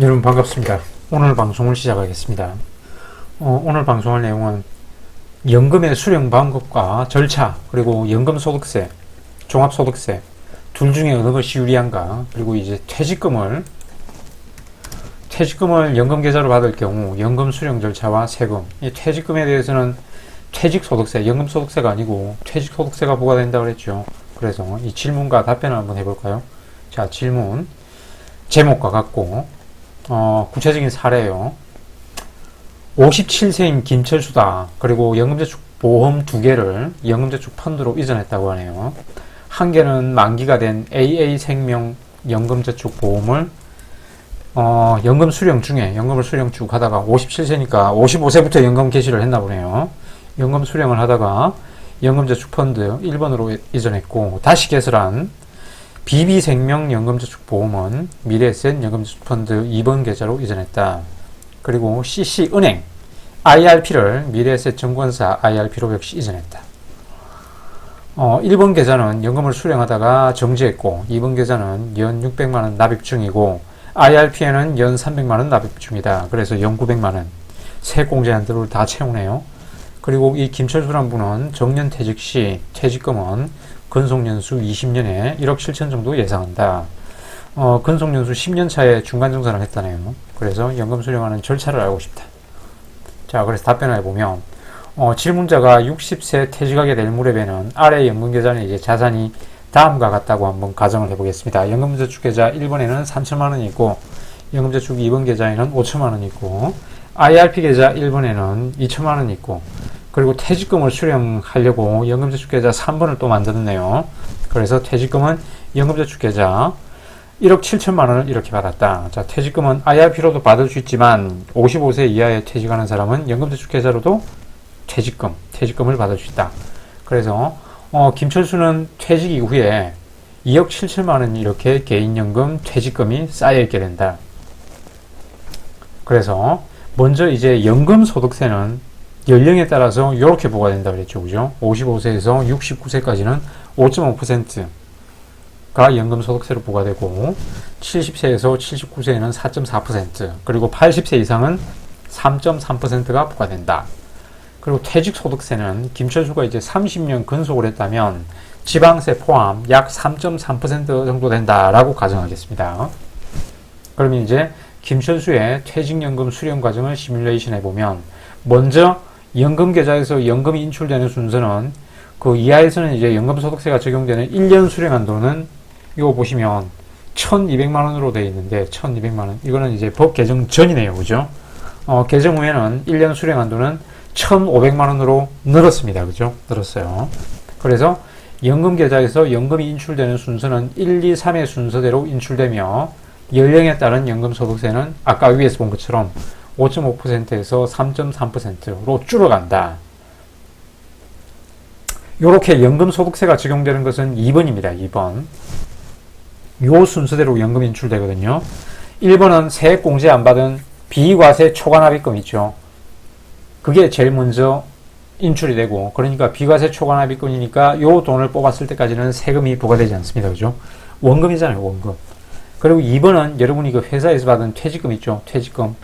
여러분 반갑습니다. 오늘 방송을 시작하겠습니다. 어, 오늘 방송할 내용은 연금의 수령 방법과 절차 그리고 연금소득세, 종합소득세 둘 중에 어느 것이 유리한가 그리고 이제 퇴직금을 퇴직금을 연금 계좌로 받을 경우 연금 수령 절차와 세금 이 퇴직금에 대해서는 퇴직소득세, 연금소득세가 아니고 퇴직소득세가 부과된다고 그랬죠. 그래서 이 질문과 답변을 한번 해볼까요? 자 질문 제목과 같고 어, 구체적인 사례요. 57세인 김철수다. 그리고 연금저축 보험 두 개를 연금저축 펀드로 이전했다고 하네요. 한 개는 만기가 된 AA생명 연금저축 보험을 어, 연금 수령 중에 연금을 수령 쭉 하다가 57세니까 55세부터 연금 개시를 했나 보네요. 연금 수령을 하다가 연금저축 펀드 1번으로 이전했고 다시 개설한 BB생명 연금저축보험은 미래에셋 연금저축펀드 2번 계좌로 이전했다. 그리고 CC은행 IRP를 미래에셋 증권사 IRP로 역시 이전했다. 어, 1번 계좌는 연금을 수령하다가 정지했고 2번 계좌는 연 600만원 납입 중이고 IRP에는 연 300만원 납입 중이다. 그래서 연 900만원 세액 공제한도를 다 채우네요. 그리고 이 김철수란 분은 정년 퇴직 시 퇴직금은 근속연수 20년에 1억 7천 정도 예상한다. 어, 근속연수 10년 차에 중간정산을 했다네요. 그래서 연금 수령하는 절차를 알고 싶다. 자, 그래서 답변을 해보면, 어, 질문자가 60세 퇴직하게 될 무렵에는 아래 연금계좌에 이제 자산이 다음과 같다고 한번 가정을 해보겠습니다. 연금저축 계좌 1번에는 3천만 원이 있고, 연금저축 2번 계좌에는 5천만 원이 있고, IRP 계좌 1번에는 2천만 원이 있고, 그리고 퇴직금을 수령하려고 연금저축계좌 3번을 또 만들었네요. 그래서 퇴직금은 연금저축계좌 1억 7천만 원을 이렇게 받았다. 자, 퇴직금은 IRP로도 받을 수 있지만 55세 이하에 퇴직하는 사람은 연금저축계좌로도 퇴직금, 퇴직금을 받을 수 있다. 그래서 어, 김철수는 퇴직 이후에 2억 7천만 원 이렇게 개인연금 퇴직금이 쌓여 있게 된다. 그래서 먼저 이제 연금 소득세는 연령에 따라서 이렇게 부과된다 그랬죠. 그죠? 55세에서 69세까지는 5.5%가 연금소득세로 부과되고 70세에서 79세에는 4.4% 그리고 80세 이상은 3.3%가 부과된다. 그리고 퇴직소득세는 김철수가 이제 30년 근속을 했다면 지방세 포함 약 3.3% 정도 된다라고 가정하겠습니다. 그러면 이제 김철수의 퇴직연금 수령 과정을 시뮬레이션 해보면 먼저 연금 계좌에서 연금이 인출되는 순서는 그 이하에서는 이제 연금소득세가 적용되는 1년 수령 한도는 이거 보시면 1200만 원으로 되어 있는데 1200만 원. 이거는 이제 법 개정 전이네요. 그죠? 어, 개정 후에는 1년 수령 한도는 1500만 원으로 늘었습니다. 그죠? 늘었어요. 그래서 연금 계좌에서 연금이 인출되는 순서는 1, 2, 3의 순서대로 인출되며 연령에 따른 연금 소득세는 아까 위에서 본 것처럼 5.5%에서 3.3%로 줄어간다. 이렇게 연금소득세가 적용되는 것은 2번입니다. 2번. 요 순서대로 연금 인출되거든요. 1번은 세액공제 안 받은 비과세 초과납입금 있죠. 그게 제일 먼저 인출이 되고 그러니까 비과세 초과납입금이니까 요 돈을 뽑았을 때까지는 세금이 부과되지 않습니다. 그죠? 원금이잖아요. 원금. 그리고 2번은 여러분이 그 회사에서 받은 퇴직금 있죠. 퇴직금.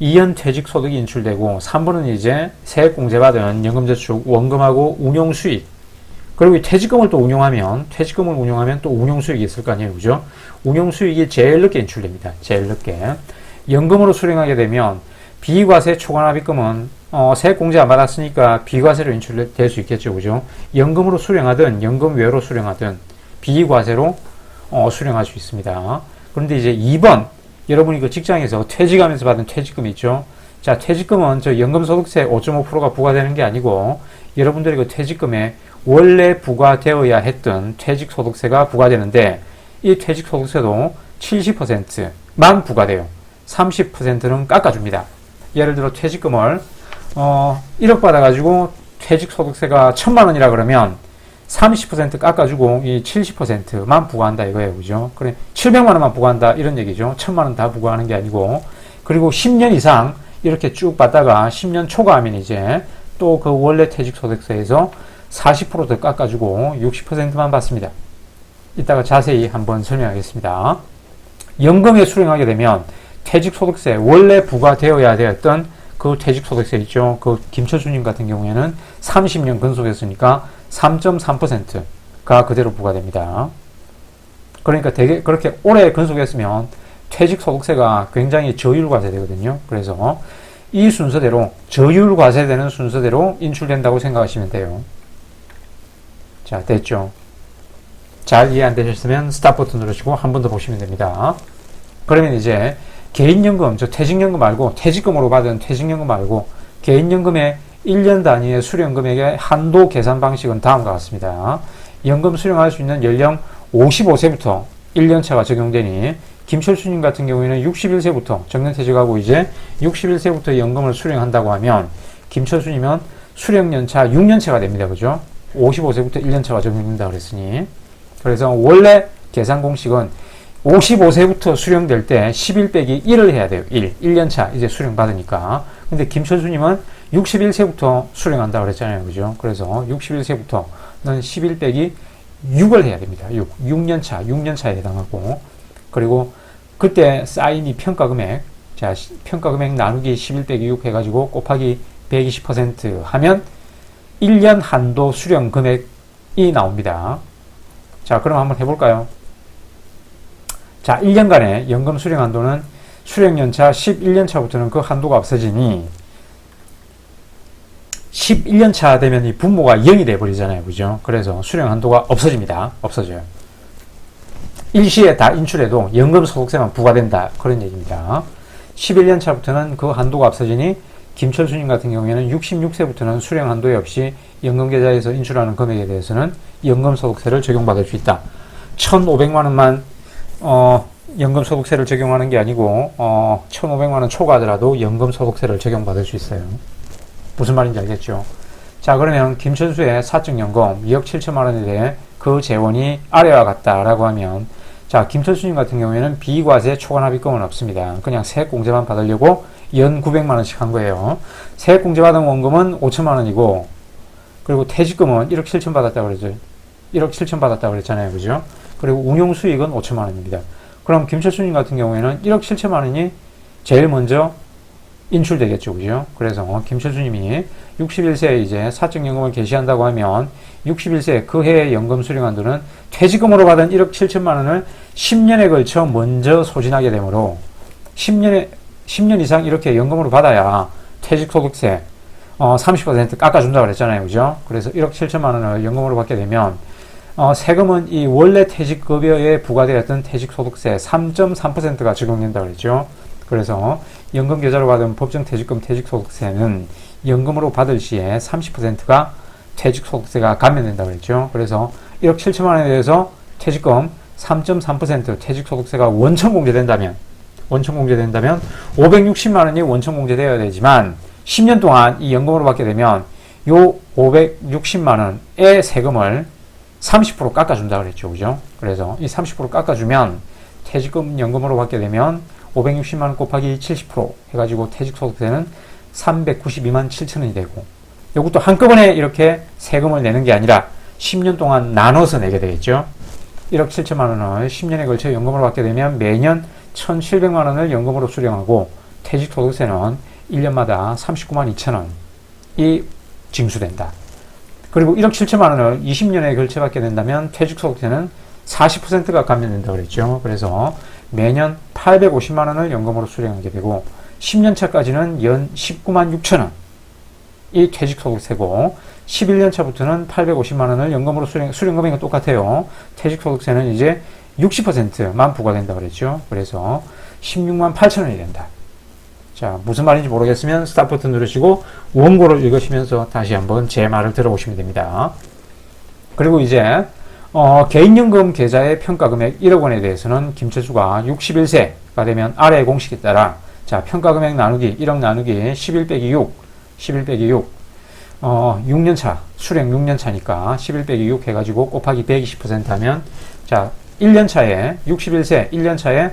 2년 퇴직 소득이 인출되고 3번은 이제 세액 공제받은 연금저축 원금하고 운용 수익. 그리고 이 퇴직금을 또 운용하면 퇴직금을 운용하면 또 운용 수익이 있을 거 아니에요. 그죠? 운용 수익이 제일 늦게 인출됩니다. 제일 늦게. 연금으로 수령하게 되면 비과세 초과납입금은 어, 세액 공제 안 받았으니까 비과세로 인출될 수 있겠죠. 그죠? 연금으로 수령하든 연금 외로 수령하든 비과세로 어, 수령할 수 있습니다. 그런데 이제 2번 여러분이 그 직장에서 퇴직하면서 받은 퇴직금 있죠? 자, 퇴직금은 저 연금소득세 5.5%가 부과되는 게 아니고 여러분들이 그 퇴직금에 원래 부과되어야 했던 퇴직소득세가 부과되는데 이 퇴직소득세도 70%만 부과돼요. 30%는 깎아줍니다. 예를 들어 퇴직금을 어, 1억 받아가지고 퇴직소득세가 1000만 원이라 그러면 30% 깎아주고 이 70%만 부과한다 이거예요. 그죠? 그래 700만 원만 부과한다 이런 얘기죠. 1000만 원 다 부과하는 게 아니고 그리고 10년 이상 이렇게 쭉 받다가 10년 초과하면 이제 또 그 원래 퇴직소득세에서 40%더 깎아주고 60%만 받습니다. 이따가 자세히 한번 설명하겠습니다. 연금에 수령하게 되면 퇴직소득세 원래 부과되어야 되었던 그 퇴직소득세 있죠. 그 김철수님 같은 경우에는 30년 근속했으니까 3.3%가 그대로 부과됩니다. 그러니까 되게 그렇게 오래 근속했으면 퇴직 소득세가 굉장히 저율 과세되거든요. 그래서 이 순서대로 저율 과세되는 순서대로 인출된다고 생각하시면 돼요. 자, 됐죠? 잘 이해 안 되셨으면 스탑 버튼 누르시고 한 번 더 보시면 됩니다. 그러면 이제 개인연금, 저 퇴직연금 말고 퇴직금으로 받은 퇴직연금 말고 개인연금의 1년 단위의 수령 금액의 한도 계산 방식은 다음과 같습니다. 연금 수령할 수 있는 연령 55세부터 1년차가 적용되니 김철수님 같은 경우에는 61세부터 정년퇴직하고 이제 61세부터 연금을 수령한다고 하면 김철수님은 수령연차 6년차가 됩니다. 그죠? 55세부터 1년차가 적용된다 그랬으니 그래서 원래 계산 공식은 55세부터 수령될 때 11 빼기 1을 해야 돼요. 1. 1년차 이제 수령 받으니까. 근데 김철수님은 61세부터 수령한다 그랬잖아요. 그죠? 그래서 61세부터는 11 빼기 6을 해야 됩니다. 6. 6년 차, 6년 차에 해당하고. 그리고 그때 쌓인 이 평가 금액, 자, 평가 금액 나누기 11 빼기 6 해가지고 곱하기 120% 하면 1년 한도 수령 금액이 나옵니다. 자, 그럼 한번 해볼까요? 자, 1년간의 연금 수령 한도는 수령연차 11년차부터는 그 한도가 없어지니 11년 차 되면 이 분모가 0이 돼버리잖아요. 그죠? 그래서 수령 한도가 없어집니다. 없어져요. 일시에 다 인출해도 연금 소득세만 부과된다. 그런 얘기입니다. 11년 차부터는 그 한도가 없어지니 김철수님 같은 경우에는 66세부터는 수령 한도 없이 연금계좌에서 인출하는 금액에 대해서는 연금소득세를 적용받을 수 있다. 1,500만 원만 어, 연금소득세를 적용하는 게 아니고 어, 1,500만 원 초과하더라도 연금소득세를 적용받을 수 있어요. 무슨 말인지 알겠죠? 자 그러면 김철수의 사적 연금 2억 7천만 원에 대해 그 재원이 아래와 같다라고 하면 자 김철수님 같은 경우에는 비과세 초과납입금은 없습니다. 그냥 세액공제만 받으려고 연 900만 원씩 한 거예요. 세액공제 받은 원금은 5천만 원이고 그리고 퇴직금은 1억 7천 받았다 그러죠. 1억 7천 받았다 그랬잖아요. 그죠? 그리고 운용 수익은 5천만 원입니다. 그럼 김철수님 같은 경우에는 1억 7천만 원이 제일 먼저 인출되겠죠. 그죠? 그래서 김철수님이 61세에 이제 사적연금을 개시한다고 하면 61세 그 해의 연금 수령 한도는 퇴직금으로 받은 1억 7천만 원을 10년에 걸쳐 먼저 소진하게 되므로 10년에 10년 이상 이렇게 연금으로 받아야 퇴직소득세 어, 30% 깎아준다 그랬잖아요. 그죠? 그래서 1억 7천만 원을 연금으로 받게 되면 어, 세금은 이 원래 퇴직급여에 부과되었던 퇴직소득세 3.3%가 적용된다 그랬죠. 그래서 연금 계좌로 받은 법정 퇴직금 퇴직소득세는 연금으로 받을 시에 30%가 퇴직소득세가 감면된다 그랬죠. 그래서 1억 7천만 원에 대해서 퇴직금 3.3% 퇴직소득세가 원천 공제된다면 원천 공제된다면 560만 원이 원천 공제되어야 되지만 10년 동안 이 연금으로 받게 되면 요 560만 원의 세금을 30% 깎아준다 그랬죠. 그죠? 그래서 이 30% 깎아주면 퇴직금 연금으로 받게 되면 560만 원 곱하기 70% 해가지고 퇴직소득세는 392만 7천 원이 되고 이것도 한꺼번에 이렇게 세금을 내는 게 아니라 10년 동안 나눠서 내게 되겠죠. 1억 7천만 원을 10년에 걸쳐 연금으로 받게 되면 매년 1,700만 원을 연금으로 수령하고 퇴직소득세는 1년마다 39만 2천 원이 징수된다. 그리고 1억 7천만 원을 20년에 걸쳐 받게 된다면 퇴직소득세는 40%가 감면된다 그랬죠. 그래서 매년 850만 원을 연금으로 수령하게 되고 10년 차까지는 연 19만 6천 원. 이 퇴직소득세고 11년 차부터는 850만 원을 연금으로 수령 수령 금액은 똑같아요. 퇴직소득세는 이제 60%만 부과된다 그랬죠. 그래서 16만 8천 원이 된다. 자, 무슨 말인지 모르겠으면 스탑 버튼 누르시고 원고를 읽으시면서 다시 한번 제 말을 들어보시면 됩니다. 그리고 이제 어, 개인연금 계좌의 평가금액 1억 원에 대해서는 김철수가 61세가 되면 아래 공식에 따라 자 평가금액 나누기 1억 나누기 11 빼기 6 11 빼기 6 어, 6년차 수령 6년차니까 11 빼기 6 해가지고 곱하기 120% 하면 자 1년차에 61세 1년차에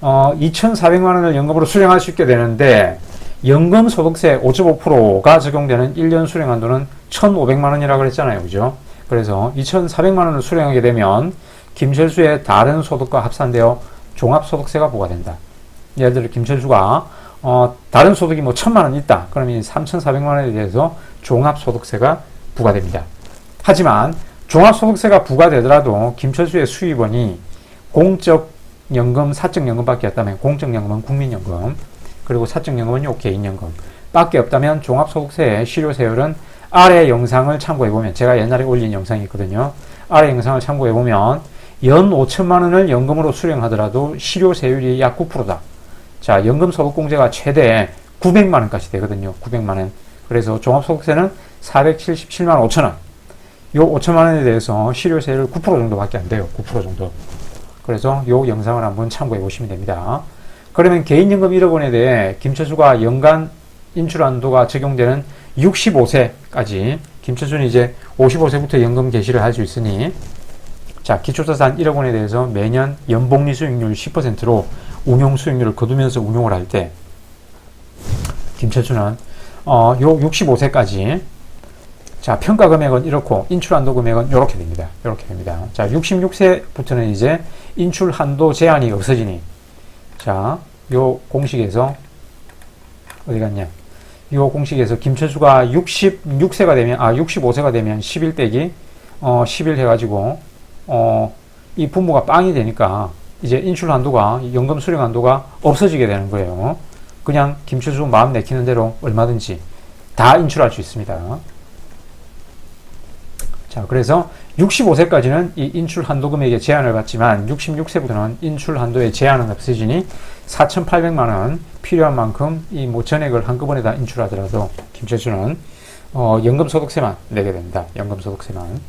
어, 2,400만 원을 연금으로 수령할 수 있게 되는데 연금 소득세 5.5%가 적용되는 1년 수령 한도는 1,500만 원이라고 그랬잖아요. 그죠? 그래서 2,400만 원을 수령하게 되면 김철수의 다른 소득과 합산되어 종합소득세가 부과된다. 예를 들어 김철수가 어, 다른 소득이 뭐 천만 원 있다. 그러면 3,400만 원에 대해서 종합소득세가 부과됩니다. 하지만 종합소득세가 부과되더라도 김철수의 수입원이 공적연금, 사적연금밖에 없다면 공적연금은 국민연금, 그리고 사적연금은 요 개인연금 밖에 없다면 종합소득세의 실효세율은 아래 영상을 참고해보면 제가 옛날에 올린 영상이 있거든요. 아래 영상을 참고해보면 연 5천만 원을 연금으로 수령하더라도 실효 세율이 약 9%다. 자, 연금 소득공제가 최대 900만 원까지 되거든요. 900만 원. 그래서 종합소득세는 477만 5천 원. 요 5천만 원에 대해서 실효세율 9% 정도밖에 안 돼요. 9% 정도. 그래서 요 영상을 한번 참고해 보시면 됩니다. 그러면 개인연금 1억 원에 대해 김철수가 연간 인출 한도가 적용되는 65세까지 김철수는 이제 55세부터 연금 개시를 할 수 있으니 자 기초자산 1억 원에 대해서 매년 연복리 수익률 10%로 운용 수익률을 거두면서 운용을 할 때 김철수는 어, 요 65세까지 자, 평가 금액은 이렇고 인출 한도 금액은 이렇게 됩니다. 이렇게 됩니다. 자, 66세부터는 이제 인출 한도 제한이 없어지니 자, 요 공식에서 어디 갔냐? 요 공식에서 김철수가 66세가 되면 아 65세가 되면 11 빼기 어 11 해가지고 어이 부모가 빵이 되니까 이제 인출 한도가 연금 수령 한도가 없어지게 되는 거예요. 그냥 김철수 마음 내키는 대로 얼마든지 다 인출할 수 있습니다. 자, 그래서 65세까지는 이 인출 한도 금액에 제한을 받지만 66세부터는 인출 한도에 제한은 없어지니 4,800만 원 필요한 만큼 이뭐 전액을 한꺼번에 다 인출하더라도 김철수는 어, 연금 소득세만 내게 됩니다. 연금 소득세만.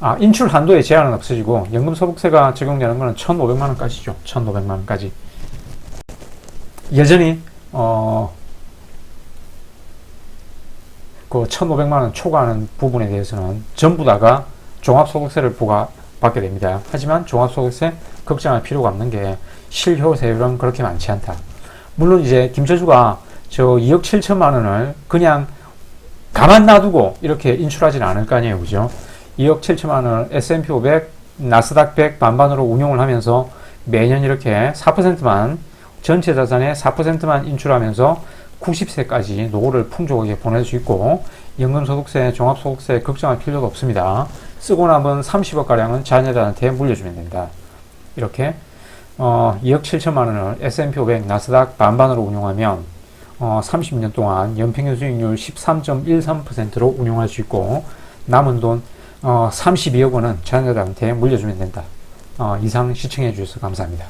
아, 인출 한도에 제한은 없어지고 연금 소득세가 적용되는 것은 1,500만 원까지죠. 1,500만 원까지. 여전히 어, 그 1,500만 원 초과하는 부분에 대해서는 전부 다가 종합소득세를 부과 받게 됩니다. 하지만 종합소득세 걱정할 필요가 없는 게 실효 세율은 그렇게 많지 않다. 물론 이제 김철수가 저 2억 7천만 원을 그냥 가만 놔두고 이렇게 인출하지는 않을 거 아니에요. 그죠? 2억 7천만 원을 S&P 500, 나스닥 100 반반으로 운용을 하면서 매년 이렇게 4%만 전체 자산의 4%만 인출하면서 90세까지 노후를 풍족하게 보낼 수 있고 연금소득세, 종합소득세 걱정할 필요가 없습니다. 쓰고 남은 30억 가량은 자녀들한테 물려주면 됩니다. 이렇게 어, 2억 7천만 원을 S&P 500 나스닥 반반으로 운용하면 어, 30년 동안 연평균 수익률 13.13%로 운용할 수 있고 남은 돈 어, 32억 원은 자녀들한테 물려주면 된다. 어, 이상 시청해 주셔서 감사합니다.